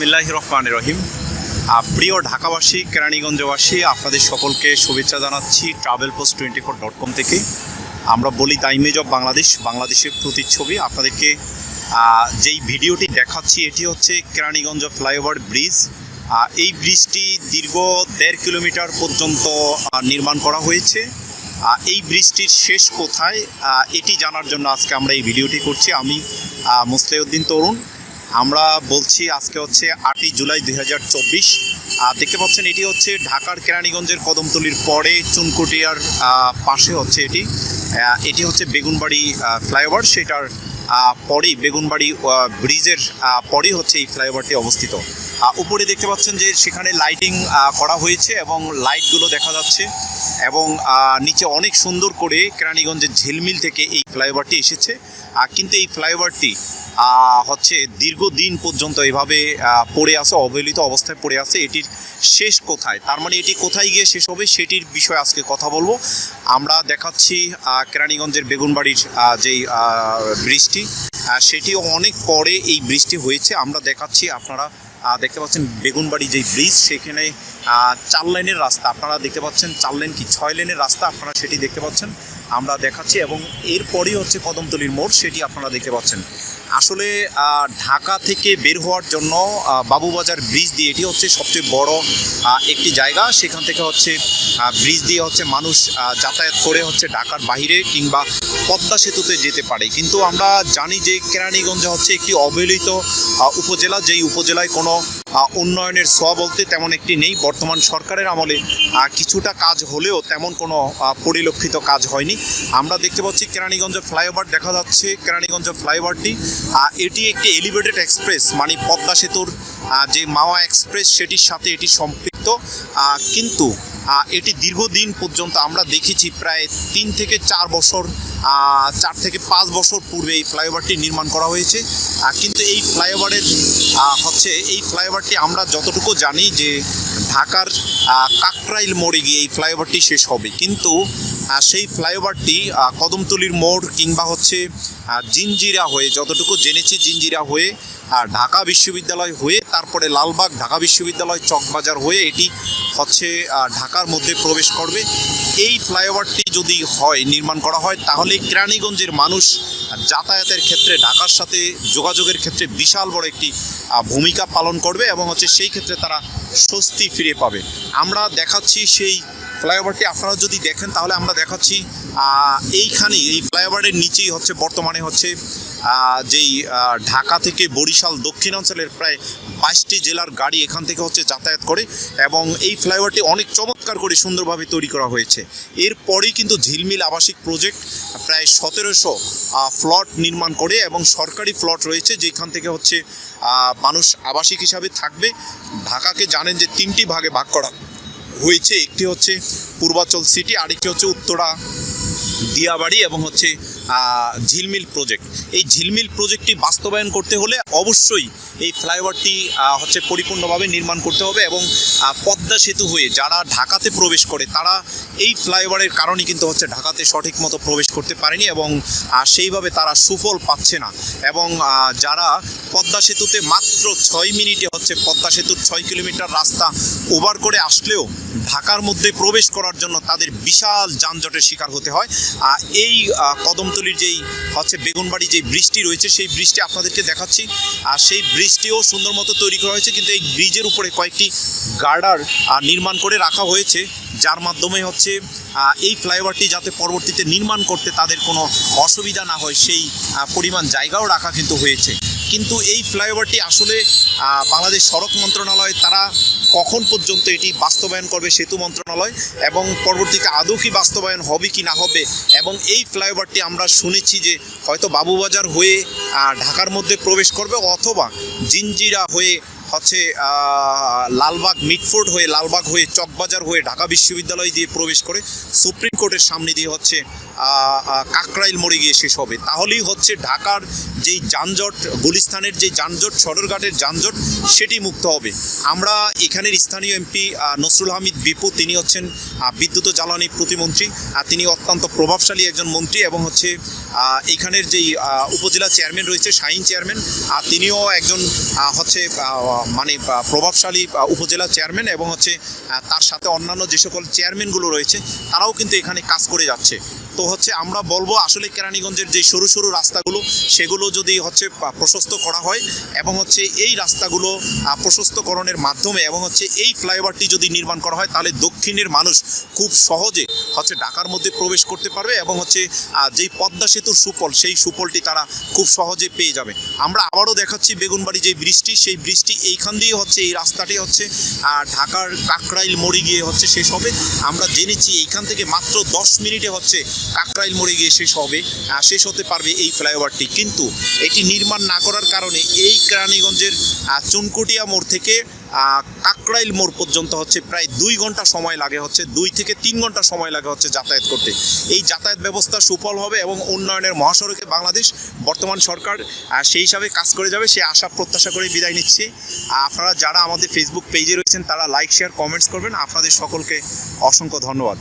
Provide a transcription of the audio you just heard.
বিসমিল্লাহ রহমান রহিম প্রিয় ঢাকাবাসী, কেরানীগঞ্জবাসী, আপনাদের সকলকে শুভেচ্ছা জানাচ্ছি travel post twenty four dot com থেকে। আমরা বলি দ্য ইমেজ অফ বাংলাদেশ, বাংলাদেশের প্রতিচ্ছবি। আপনাদেরকে যেই ভিডিওটি দেখাচ্ছি, এটি হচ্ছে কেরানীগঞ্জ ফ্লাইওভার ব্রিজ। এই ব্রিজটি দীর্ঘ দেড় কিলোমিটার পর্যন্ত নির্মাণ করা হয়েছে। এই ব্রিজটির শেষ কোথায় এটি জানার জন্য আজকে আমরা এই ভিডিওটি করছি। আমি মুসলিউদ্দিন তরুণ। আমরা বলছি আজকে হচ্ছে আটই জুলাই দুই হাজার চব্বিশ। দেখতে পাচ্ছেন, এটি হচ্ছে ঢাকার কেরানীগঞ্জের কদমতলির পরে চুনকুটিয়ার পাশে হচ্ছে এটি। এটি হচ্ছে বেগুনবাড়ি ফ্লাইওভার। সেটার পরেই বেগুনবাড়ি ব্রিজের পরেই হচ্ছে এই ফ্লাইওভারটি অবস্থিত। উপরে দেখতে পাচ্ছেন যে সেখানে লাইটিং করা হয়েছে এবং লাইটগুলো দেখা যাচ্ছে এবং নিচে অনেক সুন্দর করে কেরানীগঞ্জের ঝিলমিল থেকে এই ফ্লাইওভারটি এসেছে। কিন্তু এই ফ্লাইওভারটি হচ্ছে দীর্ঘদিন পর্যন্ত এভাবে পড়ে আছে, অবহেলিত অবস্থায় পড়ে আছে। এটির শেষ কোথায়? তার মানে এটি কোথায় গিয়ে শেষ হবে সেটির বিষয়ে আজকে কথা বলব। আমরা দেখাচ্ছি কেরানীগঞ্জের বেগুনবাড়ির যেই বৃষ্টি সেটিও অনেক পরে এই ব্রিজটি হয়েছে। আমরা দেখাচ্ছি, আপনারা দেখতে পাচ্ছেন বেগুনবাড়ি যেই ব্রিজ, সেখানে চার লাইনের রাস্তা। আপনারা দেখতে পাচ্ছেন চার লাইন কি? ছয় লাইনের রাস্তা আপনারা সেটি দেখতে পাচ্ছেন। আমরা দেখাচ্ছি এবং এরপরই হচ্ছে কদমতলির মোড়, সেটি আপনারা দেখতে পাচ্ছেন। আসলে ঢাকা থেকে বের হওয়ার জন্য বাবুবাজার ব্রিজ দিয়ে এটি হচ্ছে সবচেয়ে বড় একটি জায়গা। সেখান থেকে হচ্ছে ব্রিজ দিয়ে হচ্ছে মানুষ যাতায়াত করে হচ্ছে ঢাকার বাইরে কিংবা পদ্মা সেতুতে যেতে পারে। কিন্তু আমরা জানি যে কেরানীগঞ্জ হচ্ছে একটি অবহেলিত উপজেলা, যেই উপজেলায় কোনো উন্নয়নের ছোঁয়া বলতে তেমন একটি নেই। বর্তমান সরকারের আমলে কিছুটা কাজ হলেও তেমন কোনো পরিলক্ষিত কাজ হয়নি। আমরা দেখতে পাচ্ছি কেরানীগঞ্জ ফ্লাইওভার, দেখা যাচ্ছে কেরানীগঞ্জ ফ্লাইওভারটি। এটি একটি এলিভেটেড এক্সপ্রেস মানে পদ্মা সেতুর যে মাওয়া এক্সপ্রেস, সেটির সাথে এটি সম্পৃক্ত। কিন্তু এটি দীর্ঘদিন পর্যন্ত আমরা দেখেছি, প্রায় তিন থেকে চার বছর চার থেকে পাঁচ বছর পূর্বে এই ফ্লাইওভারটি নির্মাণ করা হয়েছে। কিন্তু এই ফ্লাইওভারের হচ্ছে এই ফ্লাইওভারটি আমরা যতটুকু জানি যে ঢাকার কাকরাইল মোড়ে গিয়ে এই ফ্লাইওভারটি শেষ হবে। কিন্তু সেই ফ্লাইওভারটি কদমতলির মোড় কিংবা হচ্ছে জিঞ্জিরা হয়ে, যতটুকু জেনেছি জিঞ্জিরা হয়ে আর ঢাকা বিশ্ববিদ্যালয় হয়ে, তারপরে লালবাগ ঢাকা বিশ্ববিদ্যালয় চকবাজার হয়ে এটি হচ্ছে ঢাকার মধ্যে প্রবেশ করবে। এই ফ্লাইওভারটি যদি হয়, নির্মাণ করা হয়, তাহলে কেরানীগঞ্জের মানুষ যাতায়াতের ক্ষেত্রে, ঢাকার সাথে যোগাযোগের ক্ষেত্রে বিশাল বড় একটি ভূমিকা পালন করবে এবং হচ্ছে সেই ক্ষেত্রে তারা স্বস্তি ফিরে পাবে। আমরা দেখাচ্ছি সেই ফ্লাইওভারটি। আপনারা যদি দেখেন, তাহলে আমরা দেখাচ্ছি এইখানে এইখানেই এই ফ্লাইওভারের নিচেই হচ্ছে, বর্তমানে হচ্ছে যেই ঢাকা থেকে বরিশাল দক্ষিণাঞ্চলের প্রায় বাইশটি জেলার গাড়ি এখান থেকে হচ্ছে যাতায়াত করে এবং এই ফ্লাইওভারটি অনেক চমৎকার করে সুন্দরভাবে তৈরি করা হয়েছে। এরপরেই কিন্তু ঝিলমিল আবাসিক প্রজেক্ট প্রায় সতেরোশো ফ্লট নির্মাণ করে এবং সরকারি ফ্লট রয়েছে যেখান থেকে হচ্ছে মানুষ আবাসিক হিসাবে থাকবে। ঢাকাকে জানেন যে তিনটি ভাগে ভাগ করা হয়েছে। একটি হচ্ছে পূর্বাচল সিটি আরেকটি হচ্ছে উত্তরা, দিয়াবাড়ি এবং হচ্ছে ঝিলমিল প্রজেক্ট এই ঝিলমিল প্রজেক্টটি বাস্তবায়ন করতে হলে অবশ্যই এই ফ্লাইওভারটি হচ্ছে পরিপূর্ণভাবে নির্মাণ করতে হবে এবং পদ্মা সেতু হয়ে যারা ঢাকাতে প্রবেশ করে তারা এই ফ্লাইওভারের কারণে কিন্তু হচ্ছে ঢাকাতে সঠিক মতো প্রবেশ করতে পারেনি এবং সেইভাবে তারা সুফল পাচ্ছে না। এবং যারা পদ্মা সেতুতে মাত্র ছয় মিনিটে হচ্ছে পদ্মা সেতুর ছয় কিলোমিটার রাস্তা ওভার করে আসলেও ঢাকার মধ্যে প্রবেশ করার জন্য তাদের বিশাল যানজটের শিকার হতে হয়। এই আহ, কদমতলির যেই হচ্ছে বেগুনবাড়ি যেই বৃষ্টি রয়েছে, সেই বৃষ্টি আপনাদেরকে দেখাচ্ছি। আর সেই ব্রিজটিও সুন্দর মতো তৈরি করা হয়েছে, কিন্তু এই ব্রিজের উপরে কয়েকটি গার্ডার নির্মাণ করে রাখা হয়েছে, যার মাধ্যমে হচ্ছে এই ফ্লাইওভারটি যাতে পরবর্তীতে নির্মাণ করতে তাদের কোনো অসুবিধা না হয়, সেই পরিমাণ জায়গাও রাখা কিন্তু হয়েছে। কিন্তু এই ফ্লাইওভারটি আসলে বাংলাদেশ সড়ক মন্ত্রণালয়, তারা কখন পর্যন্ত এটি বাস্তবায়ন করবে সেতু মন্ত্রণালয় এবং পরবর্তীতে আদৌ কি বাস্তবায়ন হবে কি না হবে এবং এই ফ্লাইওভারটি আমরা শুনেছি যে হয়তো বাবুবাজার হয়ে ঢাকার মধ্যে প্রবেশ করবে অথবা জিঞ্জিরা হয়ে হচ্ছে লালবাগ মিটফোর্ড হয়ে, লালবাগ হয়ে, চকবাজার হয়ে ঢাকা বিশ্ববিদ্যালয় দিয়ে প্রবেশ করে সুপ্রিম কোর্টের সামনে দিয়ে হচ্ছে কাকরাইল মোড়ে গিয়ে শেষ হবে। তাহলেই হচ্ছে ঢাকার যেই যানজট, গুলিস্তানের যে যানজট, সদরঘাটের যানজট, সেটি মুক্ত হবে। আমরা এখানের স্থানীয় এমপি নসরুল হামিদ বিপু, তিনি হচ্ছেন বিদ্যুৎ ও জ্বালানি প্রতিমন্ত্রী, আর তিনি অত্যন্ত প্রভাবশালী একজন মন্ত্রী এবং হচ্ছে এখানের যেই উপজেলা চেয়ারম্যান রয়েছে, শাহিন চেয়ারম্যান, আর তিনিও একজন হচ্ছে মানে প্রভাবশালী উপজেলা চেয়ারম্যান এবং হচ্ছে তার সাথে অন্যান্য যে সকল চেয়ারম্যানগুলো রয়েছে, তারাও কিন্তু এখানে কাজ করে যাচ্ছে। তো হচ্ছে আমরা বলব আসলে কেরানীগঞ্জের যে সরু সরু রাস্তাগুলো, সেগুলো যদি হচ্ছে প্রশস্ত করা হয় এবং হচ্ছে এই রাস্তাগুলো প্রশস্তকরণের মাধ্যমে এবং হচ্ছে এই ফ্লাইওভারটি যদি নির্মাণ করা হয়, তাহলে দক্ষিণের মানুষ খুব সহজে হচ্ছে ঢাকার মধ্যে প্রবেশ করতে পারবে এবং হচ্ছে যেই পদ্মা সেতুর সুফল, সেই সুফলটি তারা খুব সহজে পেয়ে যাবে। আমরা আবারও দেখাচ্ছি বেগুনবাড়ি যে বৃষ্টি সেই বৃষ্টি এইখান দিয়ে হচ্ছে এই রাস্তাটি হচ্ছে ঢাকার কাকরাইল মোড়ে গিয়ে হচ্ছে শেষ হবে। আমরা জেনেছি এইখান থেকে মাত্র দশ মিনিটে হচ্ছে কাকরাইল মোড়ে গিয়ে শেষ হবে শেষ হতে পারবে এই ফ্লাইওভারটি। কিন্তু এটি নির্মাণ না করার কারণে এই কেরানীগঞ্জের চুনকুটিয়া মোড় থেকে কাকরাইল মোড় পর্যন্ত হচ্ছে প্রায় দুই ঘণ্টা সময় লাগে হচ্ছে, দুই থেকে তিন ঘণ্টা সময় লাগে হচ্ছে যাতায়াত করতে। এই যাতায়াত ব্যবস্থা সুফল হবে এবং উন্নয়নের মহাসড়কে বাংলাদেশ বর্তমান সরকার সেই হিসাবে কাজ করে যাবে, সে আশা প্রত্যাশা করে বিদায় নিচ্ছি। আপনারা যারা আমাদের ফেসবুক পেজে রয়েছেন, তারা লাইক শেয়ার কমেন্টস করবেন। আপনাদের সকলকে অসংখ্য ধন্যবাদ।